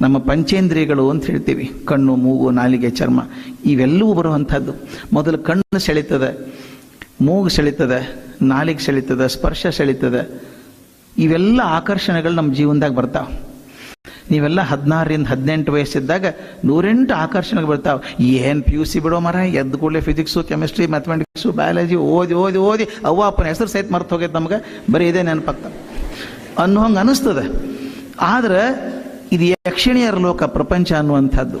ನಮ್ಮ ಪಂಚೇಂದ್ರಿಯಗಳು ಅಂತ ಹೇಳ್ತೀವಿ. ಕಣ್ಣು, ಮೂಗು, ನಾಲಿಗೆ, ಚರ್ಮ. ಇವೆಲ್ಲವೂ ಬರುವಂಥದ್ದು. ಮೊದಲು ಕಣ್ಣು ಸೆಳೀತದೆ, ಮೂಗು ಸೆಳೀತದೆ, ನಾಲಿಗೆ ಸೆಳೀತದೆ, ಸ್ಪರ್ಶ ಸೆಳೀತದೆ. ಇವೆಲ್ಲ ಆಕರ್ಷಣೆಗಳು ನಮ್ಮ ಜೀವನದಾಗ ಬರ್ತಾವೆ. ನೀವೆಲ್ಲ ಹದಿನಾರರಿಂದ ಹದಿನೆಂಟು ವಯಸ್ಸಿದ್ದಾಗ ನೂರೆಂಟು ಆಕರ್ಷಣೆಗಳು ಬರ್ತಾವೆ. ಏನು ಪಿ ಯು ಸಿ ಬಿಡೋ ಮರ, ಎದ್ದು ಕೂಡಲೇ ಫಿಸಿಕ್ಸು ಕೆಮಿಸ್ಟ್ರಿ ಮ್ಯಾಥಮೆಟಿಕ್ಸು ಬಯಾಲಜಿ ಓದಿ ಓದಿ ಓದಿ ಅವ್ವ ಅಪ್ಪನ ಹೆಸರು ಸಹಿತ ಮರ್ತು ಹೋಗೈತೆ ನಮ್ಗೆ. ಬರೀ ಇದೇ ನೆನಪಾಗ್ತದೆ ಅನ್ನೋ ಹಂಗೆ ಅನಿಸ್ತದೆ. ಆದ್ರೆ ಇದು ಯಕ್ಷಿಣಿಯರ ಲೋಕ, ಪ್ರಪಂಚ ಅನ್ನುವಂಥದ್ದು.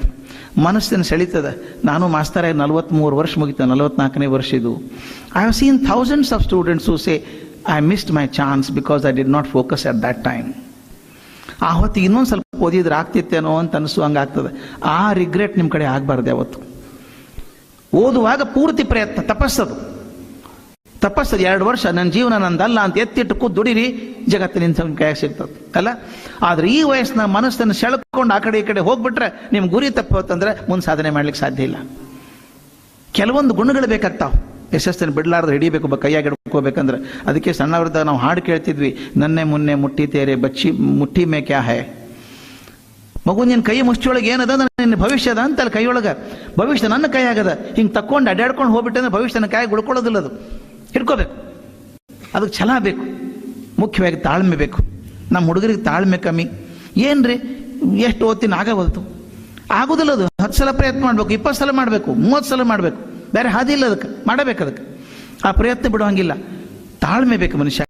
ಮನಸ್ಸಿನ ಸೆಳೀತದೆ. ನಾನು ಮಾಸ್ತರ ನಲವತ್ತ್ಮೂರು ವರ್ಷ ಮುಗಿತು, ನಲವತ್ನಾಲ್ಕನೇ ವರ್ಷ ಇದು. I have seen thousands of students who say I missed my chance because I did not focus at that time ಆ ಹೊತ್ತಿಗೆ ಇನ್ನೊಂದು ಸ್ವಲ್ಪ ಓದಿದ್ರೆ ಆಗ್ತಿತ್ತೇನೋ ಅಂತ ಅನಿಸು, ಹಂಗಾಗ್ತದೆ. ಆ ರಿಗ್ರೆಟ್ ನಿಮ್ಮ ಕಡೆ ಆಗಬಾರ್ದು ಯಾವತ್ತು. ಓದುವಾಗ ಪೂರ್ತಿ ಪ್ರಯತ್ನ ತಪಸ್ಸದು. ತಪಸ್ಸದು ಎರಡು ವರ್ಷ ನನ್ನ ಜೀವನ ನಂದಲ್ಲ ಅಂತ ಎತ್ತಿಟ್ಟು ದುಡಿರಿ ಜಗತ್ತಿನ ಕೈಯಾಗ ಸಿಗ್ತದೆ, ಅಲ್ಲ? ಆದರೆ ಈ ವಯಸ್ಸಿನ ಮನಸ್ಸನ್ನು ಸೆಳೆಕೊಂಡು ಆ ಕಡೆ ಈ ಕಡೆ ಹೋಗ್ಬಿಟ್ರೆ ನಿಮ್ಮ ಗುರಿ ತಪ್ಪತ್ತಂದ್ರೆ ಮುಂದೆ ಸಾಧನೆ ಮಾಡ್ಲಿಕ್ಕೆ ಸಾಧ್ಯ ಇಲ್ಲ. ಕೆಲವೊಂದು ಗುಣಗಳು ಬೇಕಾಗ್ತಾವೆ. ಯಶಸ್ಸನ್ನು ಬಿಡಲಾರ್ದು ಹಿಡಿಬೇಕು ಕೈಯಾಗಿ ಹಿಡ್ಕೋಬೇಕಂದ್ರೆ. ಅದಕ್ಕೆ ಸಣ್ಣವ್ರದಾಗ ನಾವು ಹಾಡು ಕೇಳ್ತಿದ್ವಿ, ನನ್ನೆ ಮುನ್ನೆ ಮುಟ್ಟಿ ತೇರೆ, ಬಚ್ಚಿ ಮುಟ್ಟಿ ಮೇ ಕ್ಯಾ ಹೈ ಮಗು ನಿನ್ನ ಕೈ ಮುಷ್ಟಿಯೊಳಗೆ ಏನದ? ನಿನ್ನ ಭವಿಷ್ಯದ ಅಂತ ಅಲ್ಲಿ ಕೈಯೊಳಗೆ. ಭವಿಷ್ಯ ನನ್ನ ಕೈಯಾಗದ. ಹಿಂಗೆ ತಕ್ಕೊಂಡು ಅಡ್ಡಾಡ್ಕೊಂಡು ಹೋಗ್ಬಿಟ್ಟೆ ಭವಿಷ್ಯನ ಕೈ ಉಳ್ಕೊಳ್ಳೋದಿಲ್ಲ ಅದು. ಹಿಡ್ಕೋಬೇಕು. ಅದಕ್ಕೆ ಛಲ ಬೇಕು. ಮುಖ್ಯವಾಗಿ ತಾಳ್ಮೆ ಬೇಕು. ನಮ್ಮ ಹುಡುಗರಿಗೆ ತಾಳ್ಮೆ ಕಮ್ಮಿ. ಏನ್ರಿ? ಎಷ್ಟು ಓದ್ತೀನಿ ಆಗವಲ್ತು ಆಗೋದಿಲ್ಲ ಅದು. ಹತ್ತು ಸಲ ಪ್ರಯತ್ನ ಮಾಡಬೇಕು, ಇಪ್ಪತ್ತು ಸಲ ಮಾಡಬೇಕು, ಮೂವತ್ತು ಸಲ ಮಾಡಬೇಕು. ಬೇರೆ ಹಾದಿ ಇಲ್ಲ ಅದಕ್ಕೆ. ಮಾಡಬೇಕು ಅದಕ್ಕೆ. ಆ ಪ್ರಯತ್ನ ಬಿಡೋ ಹಂಗಿಲ್ಲ ತಾಳ್ಮೆ ಬೇಕು ಮನುಷ್ಯ.